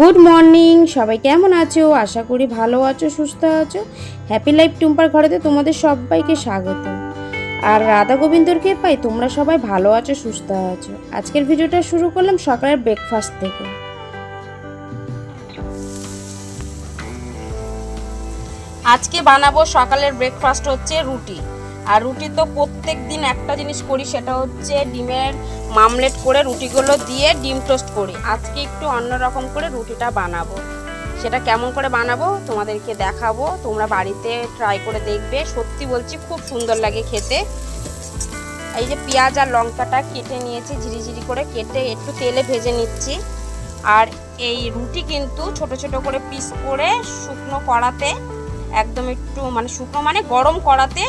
Good morning সবাই কেমন আছো? আশা করি ভালো আছো, সুস্থ আছো। হ্যাপি লাইফ টুম্পার ঘরেতে তোমাদের সবাইকে স্বাগত। আর রাধা গোবিন্দর পাই তোমরা সবাই ভালো আছো, সুস্থ আছো। আজকের ভিডিওটা শুরু করলাম সকালের ব্রেকফাস্ট থেকে। আজকে বানাবো সকালের ব্রেকফাস্ট হচ্ছে রুটি। আর রুটি তো প্রত্যেক দিন একটা জিনিস করি, সেটা হচ্ছে ডিমের মামলেট করে রুটিগুলো দিয়ে ডিম টোস্ট করি। আজকে একটু অন্যরকম করে রুটিটা বানাবো। সেটা কেমন করে বানাবো তোমাদেরকে দেখাবো। তোমরা বাড়িতে ট্রাই করে দেখবে। সত্যি বলছি, খুব সুন্দর লাগে খেতে। এই যে পেঁয়াজ আর লঙ্কাটা কেটে নিয়েছি, ঝিরিঝিরি করে কেটে একটু তেলে ভেজে নিচ্ছি। আর এই রুটি কিন্তু ছোট ছোট করে পিস করে শুকনো কড়াতে, একদম একটু মানে শুকনো মানে গরম কড়াতে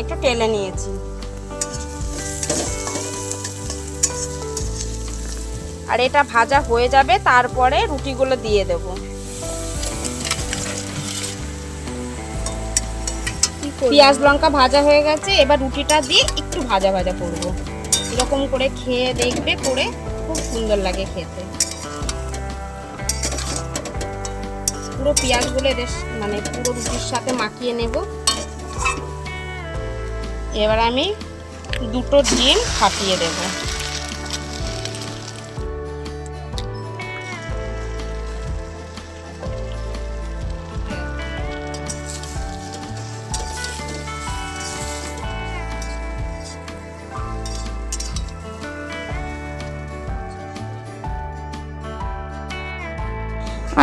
একটু টেলে নিয়েছি। আর এটা ভাজা হয়ে যাবে, তারপরে রুটিগুলো দিয়ে দেব। পেঁয়াজ লঙ্কা ভাজা হয়ে গেছে, এবার রুটিটা দিয়ে একটু ভাজা ভাজা করব। এরকম করে খেয়ে দেখবে করে খুব সুন্দর লাগে খেতে। পুরো পেঁয়াজগুলো এদের মানে পুরো রুটির সাথে মাখিয়ে নেব। এবার আমি দুটো ডিম ফাটিয়ে দেব।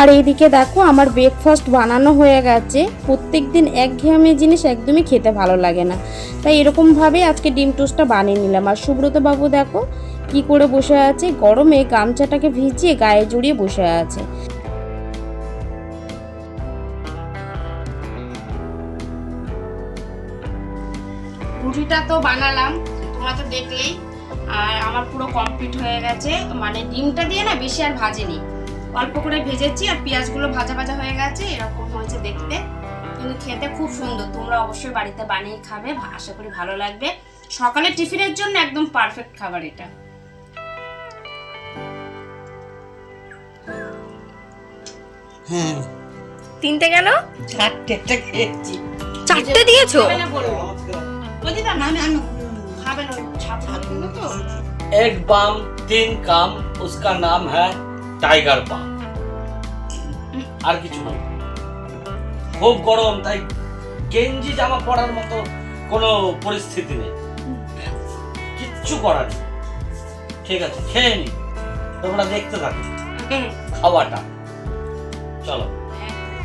আর এইদিকে দেখো, আমার ব্রেকফাস্ট বানানো হয়ে গেছে। প্রত্যেক দিন একঘেয়েমি জিনিস একদমই খেতে ভালো লাগে না। তাই এরকমভাবে আজকে ডিম টোস্টটা বানিয়ে নিলাম। আর সুব্রত বাবু দেখো, কি করে বসে আছে। গরমে গামছাটাকে ভিজিয়ে গায়ে জড়িয়ে বসে আছে। রুটিটা তো বানালাম, তোমরা তো দেখলেই। আর আমার পুরো কমপ্লিট হয়ে গেছে। মানে ডিমটা দিয়ে না বেশি আর ভাজেনি অল্প করে ভেজেছি আর পেঁয়াজগুলো ভাজা ভাজা হয়ে গেছে এরকম হয়েছে দেখতে কিন্তু খেতে খুব সুন্দর তোমরা অবশ্যই বাড়িতে বানিয়ে খাবে ভা- আশা করি ভালো লাগবে সকালে টিফিনের জন্য একদম পারফেক্ট খাবার এটা হ্যাঁ তিনটে গেল চারটেটা খেয়েছি চারটে দিয়েছো না আমি আমি খাবে না ছাত্রগুলো তো एक बाम तीन काम उसका नाम है টাইগার বাম আর কিছু না খুব গরম, তাই গেঞ্জি, জামা পরার মতো কোনো পরিস্থিতি নেই। কিচ্ছু করার ঠিক আছে, খেয়ে নি। তোমরা দেখতে থাকো। খাওয়াটা। চলো।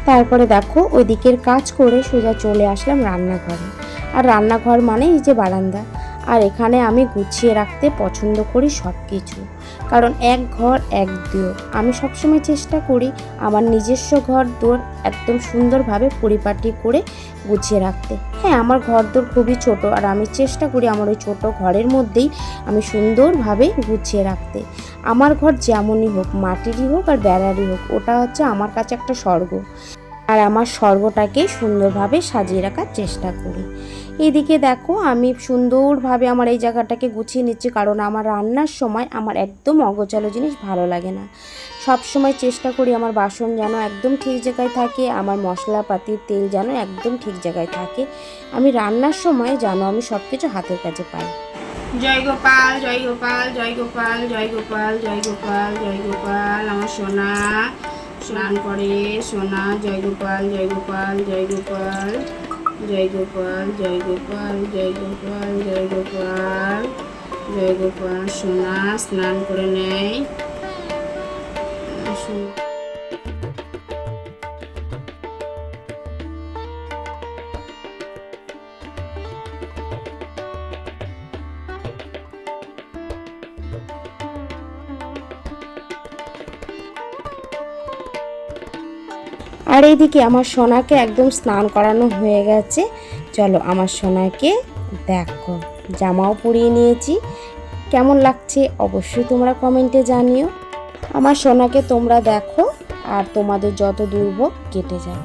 তারপরে দেখো, ওই দিকের কাজ করে সোজা চলে আসলাম রান্নাঘরে। আর রান্নাঘর মানে এই যে বারান্দা। আর এখানে আমি গুছিয়ে রাখতে পছন্দ করি সব কিছু কারণ এক ঘর, এক দুয়ার। আমি সবসময় চেষ্টা করি আমার নিজস্ব ঘর দোর একদম সুন্দরভাবে পরিপাটি করে গুছিয়ে রাখতে। হ্যাঁ আমার ঘর দোর খুবই ছোট আর আমি চেষ্টা করি আমার ওই ছোট ঘরের মধ্যেই আমি সুন্দরভাবে গুছিয়ে রাখতে। আমার ঘর যেমনই হোক, মাটিরই হোক আর বেড়ারই হোক, ওটা হচ্ছে আমার কাছে একটা স্বর্গ। আর আমার স্বর্গটাকে সুন্দরভাবে সাজিয়ে রাখার চেষ্টা করি। এইদিকে দেখো, আমি সুন্দরভাবে আমার এই জায়গাটাকে গুছিয়ে নিচ্ছি কারণ আমার রান্নার সময় আমার একদম অগোছালো জিনিস ভালো লাগে না। সব সময় চেষ্টা করি আমার বাসন যেন একদম ঠিক জায়গায় থাকে, আমার মশলাপাতির তেল যেন একদম ঠিক জায়গায় থাকে। আমি রান্নার সময় যেন আমি সব কিছু হাতের কাছে পাই। জয় গোপাল জয় গোপাল জয় গোপাল জয় গোপাল জয় গোপাল জয় গোপাল, আমার সোনা। স্নান করে, সোনা, জয় গোপাল জয় গোপাল জয় গোপাল। জয় গোপাল জয় গোপাল জয় গোপাল জয় গোপাল জয় গোপাল। সোনা স্নান করে নেয়। আর এইদিকে আমার সোনাকে একদম স্নান করানো হয়ে গেছে। চলো আমার সোনাকে দেখো, জামাও পরিয়ে নিয়েছি। কেমন লাগছে অবশ্যই তোমরা কমেন্টে জানিও। আমার সোনাকে তোমরা দেখো আর তোমাদের যত দুর্ভোগ কেটে যায়।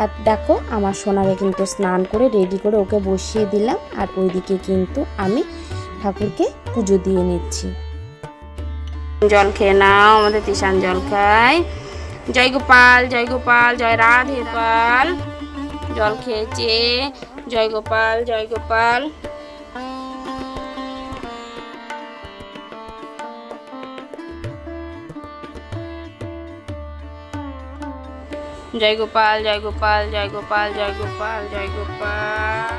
আর দেখো, আমার সোনাকে কিন্তু স্নান করে রেডি করে ওকে বসিয়ে দিলাম। আর ওইদিকে কিন্তু আমি ঠাকুরকে পুজো দিয়ে নিচ্ছি। জল খেয়ে নাও, আমাদের তিশান জল খায় জয় গোপাল জয় গোপাল, জয় রাধে পাল জল খেয়েছে। জয় গোপাল জয় গোপাল। জয় গোপাল জয় গোপাল জয় গোপাল জয় গোপাল জয় গোপাল।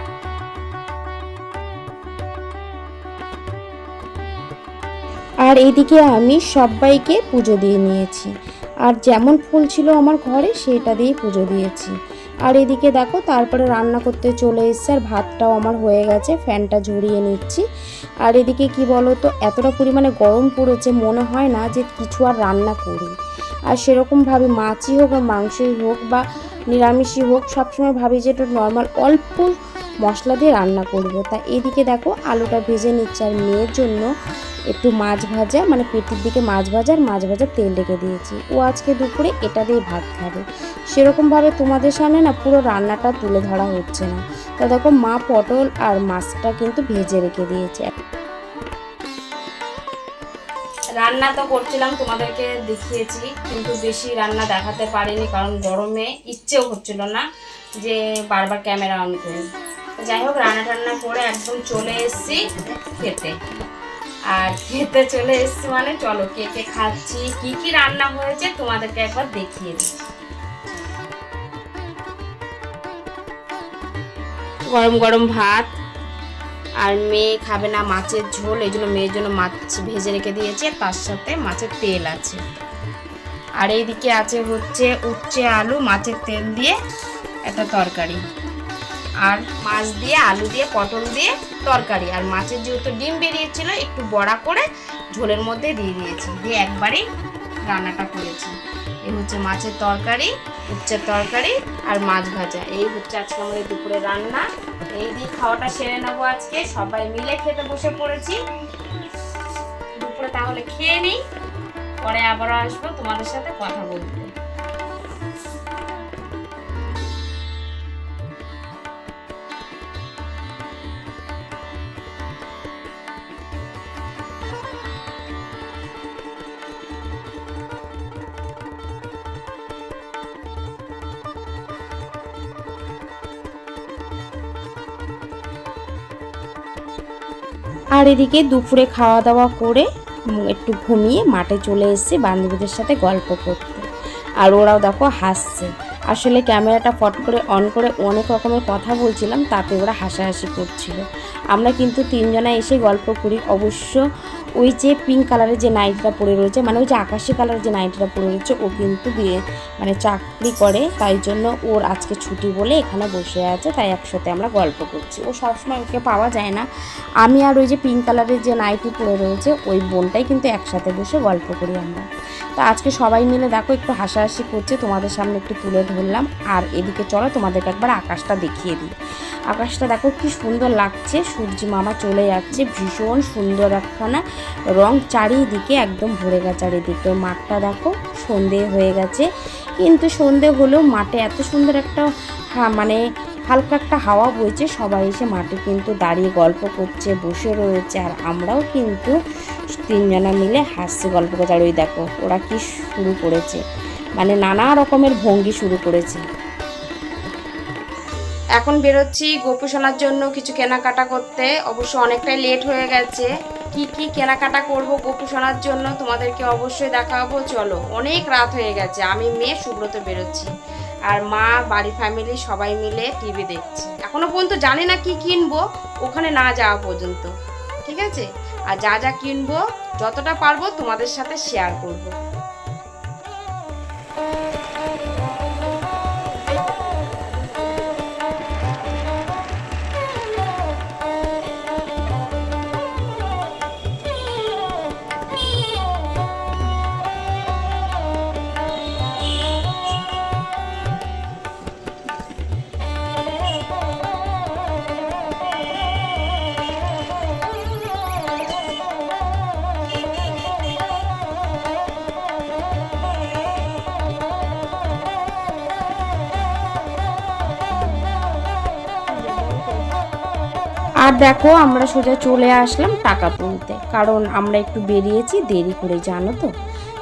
আর এদিকে আমি সবাইকে পুজো দিয়ে নিয়েছি। আর যেমন ফুল ছিল আমার ঘরে, সেটা দিয়ে পুজো দিয়েছি। আর এদিকে দেখো, তারপরে রান্না করতে চলে এসছে আর ভাতটাও আমার হয়ে গেছে, ফ্যানটা ঝরিয়ে নিচ্ছি। আর এদিকে কি বলো তো এতটা পরিমাণে গরম পড়েছে, মনে হয় না যে কিছু আর রান্না করি। আর সেরকমভাবে মাছই হোক বা মাংসই হোক বা নিরামিষই হোক, সবসময় ভাবি যে একটু নর্মাল অল্প মশলা দিয়ে রান্না করব। তা এদিকে দেখো আলুটা ভেজে নিচ্ছে আর মেয়ের জন্য একটু মাছ ভাজা মানে পেটির দিকে মাছ ভাজা আর মাছ ভাজার তেল রেখে দিয়েছি। ও আজকে দুপুরে এটা দিয়ে ভাত খাবে। সেরকমভাবে তোমাদের সামনে না পুরো রান্নাটা তুলে ধরা হচ্ছে না। তা দেখো মা পটল আর মাছটা কিন্তু ভেজে রেখে দিয়েছে। রান্না তো করছিলাম, তোমাদেরকে দেখিয়েছি, কিন্তু বেশি রান্না দেখাতে পারিনি, কারণ গরমে ইচ্ছেও হচ্ছিল না যে বারবার ক্যামেরা অন করি। যাই হোক রান্না টান্না করে একদম চলে এসেছি খেতে। আর খেতে চলে এসেছি মানে চলো, কে কে খাচ্ছি, কি কি রান্না হয়েছে তোমাদেরকে একবার দেখিয়ে দিই। গরম গরম ভাত, আর মেয়ে খাবে না মাছের ঝোল, এই জন্য মেয়ের জন্য মাছ ভেজে রেখে দিয়েছে, তার সাথে মাছের তেল আছে। আর এইদিকে আছে হচ্ছে উচ্ছে আলু, মাছের তেল দিয়ে একটা তরকারি। আর মাছ দিয়ে, আলু দিয়ে, পটল দিয়ে তরকারি। আর মাছের যেহেতু ডিম বেরিয়েছিল, একটু বড়া করে ঝোলের মধ্যে দিয়ে দিয়েছি। দিয়ে একবারই রান্নাটা করেছি। এই হচ্ছে মাছের তরকারি, উচ্ছের তরকারি আর মাছ ভাজা। এই হচ্ছে আজকে আমাদের দুপুরে রান্না। এই দিয়ে খাওয়াটা সেরে নেব আজকে। সবাই মিলে খেতে বসে পড়েছি। দুপুরে তাহলে খেয়ে নিই, পরে আবারও আসব তোমাদের সাথে কথা বলতে। আর এদিকে দুপুরে খাওয়া দাওয়া করে একটু ঘুমিয়ে মাঠে চলে এসেছি বান্ধবীদের সাথে গল্প করতে। আর ওরাও দেখো হাসছে। আসলে ক্যামেরাটা ফট করে অন করে অনেক রকমের কথা বলছিলাম, তাতে ওরা হাসাহাসি করছিল। আমরা কিন্তু তিনজনা এসে গল্প করি। অবশ্য ওই যে পিঙ্ক কালারের যে নাইটটা পরে রয়েছে মানে ওই যে আকাশি কালারের যে নাইটটা পরে রয়েছে, ও কিন্তু বিয়ে মানে চাকরি করে, তাই জন্য ওর আজকে ছুটি বলে এখানে বসে আছে, তাই একসাথে আমরা গল্প করছি। ও সবসময় ওকে পাওয়া যায় না। আমি আর ওই যে পিঙ্ক কালারের যে নাইটি পরে রয়েছে, ওই বোনটাই কিন্তু একসাথে বসে গল্প করি আমরা। তো আজকে সবাই মিলে দেখো, একটু হাসাহাসি করছে, তোমাদের সামনে একটু তুলে ধরলাম, আর এদিকে চলো, তোমাদেরকে একবার আকাশটা দেখিয়ে দিই। আকাশটা দেখো কি সুন্দর লাগছে, সূর্যি মামা চলে যাচ্ছে, ভীষণ সুন্দর একখানা রং চারিদিকে একদম ভরে গেছে, চারিদিকে। মাঠটা দেখো, সন্ধে হয়ে গেছে। কিন্তু সন্ধে হলেও মাঠে এত সুন্দর একটা মানে হালকা একটা হাওয়া বইছে, সবাই এসে মাঠে কিন্তু দাঁড়িয়ে গল্প করছে, বসে রয়েছে। আর আমরাও কিন্তু তিনজনা মিলে হাসছি, গল্প করছে। আর ওই দেখো, ওরা কি শুরু করেছে। মানে নানা রকমের ভঙ্গি শুরু করেছে। এখন বেরোচ্ছি গোপু সোনার জন্য কিছু কেনাকাটা করতে। অবশ্য অনেকটাই লেট হয়ে গেছে। কি কি কেনাকাটা করব গোপু সোনার জন্য তোমাদেরকে অবশ্যই দেখাবো। চলো, অনেক রাত হয়ে গেছে। আমি মেয়ে, সুব্রত বেরোচ্ছি। আর মা বাড়ি ফ্যামিলি সবাই মিলে টিভি দেখছি। এখনও পর্যন্ত জানি না কি কিনবো, ওখানে না যাওয়া পর্যন্ত। ঠিক আছে? আর যা যা কিনবো, যতটা পারব তোমাদের সাথে শেয়ার করব। আর দেখো, আমরা সোজা চলে আসলাম টাকা তুলতে। কারণ আমরা একটু বেরিয়েছি, দেরি করে জানো তো?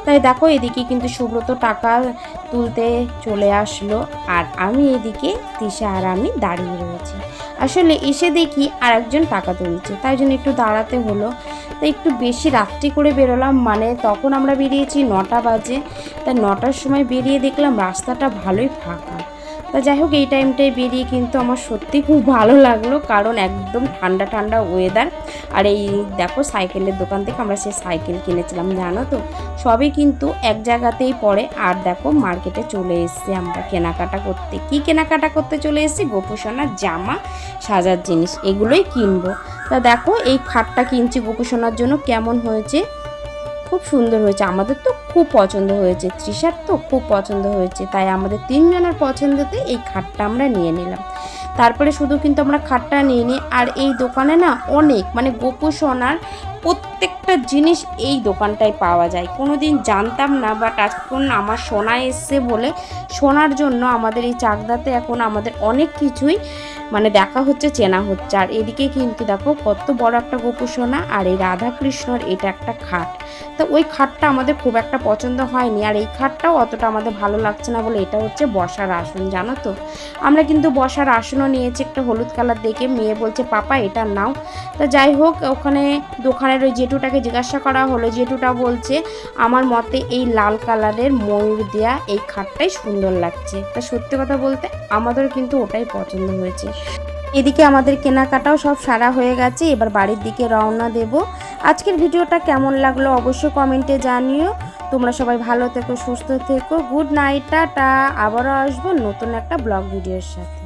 তাই দেখো, এদিকে কিন্তু সুব্রত টাকা তুলতে চলে আসলো আর আমি এদিকে তিশা আর আমি দাঁড়িয়ে রয়েছি। আসলে এসে দেখি আর একজন টাকা তুলছে, তাই জন্য একটু দাঁড়াতে হলো। তাই একটু বেশি রাত্রি করে বেরোলাম মানে তখন আমরা বেরিয়েছি নটা বাজে। তাই নটার সময় বেরিয়ে দেখলাম রাস্তাটা ভালোই ফাঁকা। তা যাই হোক এই টাইমটায় বেরিয়ে কিন্তু আমার সত্যি খুব ভালো লাগল, কারণ একদম ঠান্ডা ঠান্ডা ওয়েদার আর এই দেখো, সাইকেলের দোকান থেকে আমরা সেই সাইকেল কিনেছিলাম, জানো তো? সবই কিন্তু এক জায়গাতেই পড়ে। আর দেখো, মার্কেটে চলে এসেছি আমরা কেনাকাটা করতে। কি কেনাকাটা করতে চলে এসেছি? গোপুসোনার জামা, সাজার জিনিস, এগুলোই কিনবো। তা দেখো, এই খাটটা কিনছি গোপুসোনার জন্য, কেমন হয়েছে? খুব সুন্দর হয়েছে। আমাদের তো খুব পছন্দ হয়েছে। তৃষার তো খুব পছন্দ হয়েছে। তাই আমাদের তিনজনের পছন্দতে এই খাটটা আমরা নিয়ে নিলাম। তারপরে শুধু কিন্তু আমরা খাটটা নিয়ে নিই। আর এই দোকানে না অনেক মানে গোপু সোনার প্রত্যেকটা জিনিস এই দোকানটায় পাওয়া যায়। কোনো দিন জানতাম না বাট এখন আমার সোনা এসছে বলে সোনার জন্য আমাদের এই চাকদাতে এখন আমাদের অনেক কিছুই মানে দেখা হচ্ছে, চেনা হচ্ছে। আর এদিকে কিন্তু দেখো কত বড় একটা গোপু সোনা আর এই রাধাকৃষ্ণর এটা একটা খাট। তো ওই খাটটা আমাদের খুব একটা পছন্দ হয়নি আর এই খাটটাও অতটা আমাদের ভালো লাগছে না বলে এটা হচ্ছে বসার আসন, জানো তো? আমরা কিন্তু বসার আসনও নিয়েছি একটা হলুদ কালার দেখে, মেয়ে বলছে, পাপা, এটা নাও। তা যাই হোক, ওখানে দোকানের ওই জেঠুটাকে জিজ্ঞাসা করা হলো, জেঠুটা বলছে আমার মতে এই লাল কালারের ময়ূর দেয়া এই খাটটাই সুন্দর লাগছে। তা সত্যি কথা বলতে আমাদের কিন্তু ওটাই পছন্দ হয়েছে। এদিকে আমাদের কেনাকাটাও সব সারা হয়ে গেছে, এবার বাড়ির দিকে রওনা দেব। আজকের ভিডিওটা কেমন লাগল অবশ্যই কমেন্টে জানিও। তোমরা সবাই ভালো থেকো, সুস্থ থেকো, গুড নাইট, টাটা। আবারও আসব নতুন একটা ব্লগ ভিডিওর সাথে।